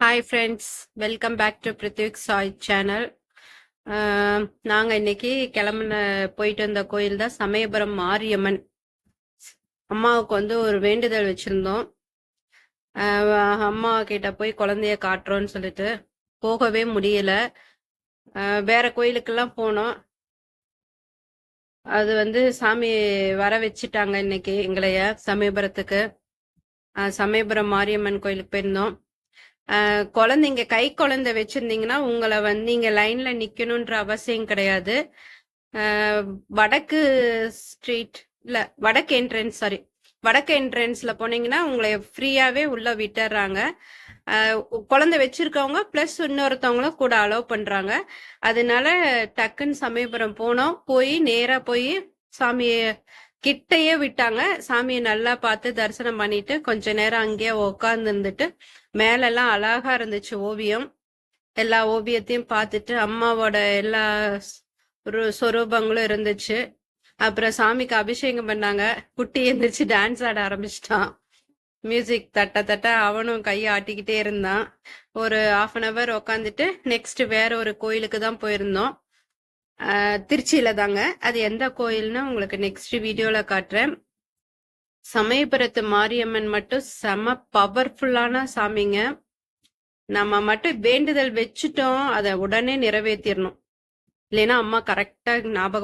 Hi friends welcome back to Prithvik Sai channel நாங்கள் இன்னைக்கு கிளம்புன போயிட்டு வந்த கோயில் தான் சமயபுரம் மாரியம்மன். அம்மாவுக்கு வந்து ஒரு வேண்டுதல் வச்சுருந்தோம். அம்மா கிட்ட போய் குழந்தைய காட்டுறோன்னு சொல்லிட்டு போகவே முடியல. வேற கோயிலுக்கெல்லாம் போனோம். அது வந்து சாமி வர வச்சுட்டாங்க இன்னைக்கு எங்களைய சமயபுரத்துக்கு. சமயபுரம் மாரியம்மன் கோயிலுக்கு போயிருந்தோம். குழந்தைங்க கை குழந்தை வச்சிருந்தீங்கன்னா உங்களை வந்து நீங்க லைன்ல நிக்கணும்ன்ற அவசியம் கிடையாது. வடக்கு ஸ்ட்ரீட் இல்ல வடக்கு என்ட்ரன்ஸ் சாரி வடக்கு என்ட்ரன்ஸ்ல போனீங்கன்னா உங்களை ஃப்ரீயாவே உள்ள விட்டுறாங்க. குழந்தை வச்சிருக்கவங்க பிளஸ் இன்னொருத்தவங்களும் கூட அலோவ் பண்றாங்க. அதனால டக்குன்னு சமயபுரம் போனோம். போய் நேரா போய் சாமியை கிட்டையே விட்டாங்க. சாமியை நல்லா பார்த்து தரிசனம் பண்ணிட்டு கொஞ்ச நேரம் அங்கேயே உட்கார்ந்து இருந்துட்டு மேலெல்லாம் அழகா இருந்துச்சு ஓவியம். எல்லா ஓவியத்தையும் பார்த்துட்டு அம்மாவோட எல்லா ஒரு சொரூபங்களும் இருந்துச்சு. அப்புறம் சாமிக்கு அபிஷேகம் பண்ணாங்க. குட்டி எந்திரிச்சு டான்ஸ் ஆட ஆரம்பிச்சிட்டான். மியூசிக் தட்ட தட்ட அவனும் கையை ஆட்டிக்கிட்டே இருந்தான். ஒரு ஆஃப் அன் அவர் உக்காந்துட்டு நெக்ஸ்ட் வேற ஒரு கோயிலுக்கு தான் போயிருந்தோம். திருச்சியில தாங்க. அது எந்த கோயில்னு உங்களுக்கு நெக்ஸ்ட் வீடியோல காட்டுறேன். சமயபுரத்து மாரியம்மன் மட்டும் செம பவர்ஃபுல்லான சாமிங்க. நம்ம மட்டும் வேண்டுதல் வச்சுட்டோம் அதை உடனே நிறைவேற்றிடணும் இல்லைன்னா அம்மா கரெக்டா ஞாபகம்